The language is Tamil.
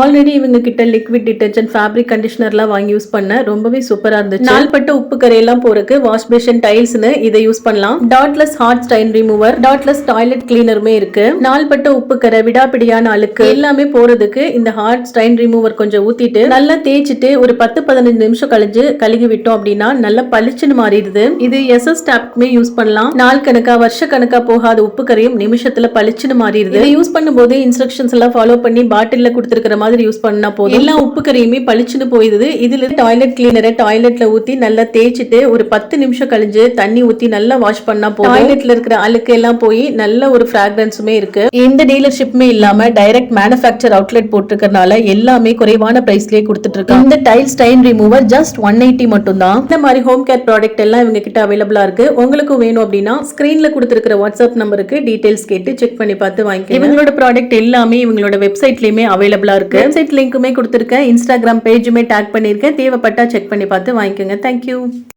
ஆல்ரெடி இவங்க கிட்ட லிக்விட் டிட்டர்ஜென்ட் ஃபேப்ரிக் கண்டிஷனர்லாம் வாங்கி யூஸ் பண்ண ரொம்பவே சூப்பரா இருந்துச்சு. நாள்பட்ட உப்பு கரையெல்லாம் போறதுக்கு வாஷ் பேஷன் டைல்ஸ்னு இதை யூஸ் பண்ணலாம். Dotless hard stain remover dotless toilet கிளீனருமே இருக்கு. நாள்பட்ட உப்பு கரை விடாப்பிடியான அழுக்கு எல்லாமே போறதுக்கு இந்த ஹார்ட் ஸ்டைன் ரிமூவர் கொஞ்சம் ஊத்திட்டு நல்லா தேய்ச்சிட்டு ஒரு பத்து பதினஞ்சு நிமிஷம் கழிஞ்சு கழுகி விட்டோம் அப்படின்னா நல்லா பளிச்சுன்னு மாறிடுது. இது எஸ்எஸ் டேப்க்குமே யூஸ் பண்ணலாம். நாள் கணக்கா வருஷ கணக்கா போகாத உப்பு கரையும் நிமிஷத்துல பளிச்சுன்னு மாறிடுது. யூஸ் பண்ணும்போது இன்ஸ்ட்ரக்ஷன்ஸ் எல்லாம் ஃபாலோ பண்ணி பாட்டில்ல கொடுத்துருக்கிற மாதிரி யூஸ் பண்ணா போதும். எல்லா உப்பு கரையுமே பளிச்சுன்னு போயிடுது. இதுல டாய்லெட் கிளீனரை டாய்லெட்ல ஊத்தி நல்லா தேய்ச்சிட்டு ஒரு பத்து நிமிஷம் கழிஞ்சு தண்ணி ஊத்தி நல்லா வாஷ் பண்ணா போதும். டாய்லெட்ல இருக்கிற அழுக்கு எல்லாம் போய் நல்ல ஒரு ஃபிராக்ரன்ஸுமே இருக்கு. எந்த டீலர்ஷிப்புமே இல்லாம டைரக்ட் மேனுஃபேக்சர் அவுட்லெட் போட்டிருக்கறனால எல்லாமே குறைவான பிரைஸ்லயே கொடுத்துட்டு இந்த tile stain remover just one eighty மட்டும் தான் இந்த மாதிரி ஹோம் கேர் ப்ராடக்ட் எல்லாம் இவங்க கிட்ட அவைலபிளா இருக்கு. உங்களுக்கும் வேணும் அப்படின்னா ஸ்கிரீன்ல கொடுத்துருக்கிற வாட்ஸ்அப் நம்பருக்கு டீடைல்ஸ் கேட்டு செக் பண்ணி பார்த்து வாங்கிக்கோங்க. இவங்களோட ப்ராடக்ட் எல்லாமே இவங்களோட வெப்சைட்லயுமே அவைலபிளா இருக்கு. வெப்சைட் லிங்க்குமே கொடுத்துருக்கேன். இன்ஸ்டாகிராம் பேஜுமே டேக் பண்ணியிருக்கேன். தேவைப்பட்டா செக் பண்ணி பார்த்து வாங்கிக்கோங்க. தேங்க்யூ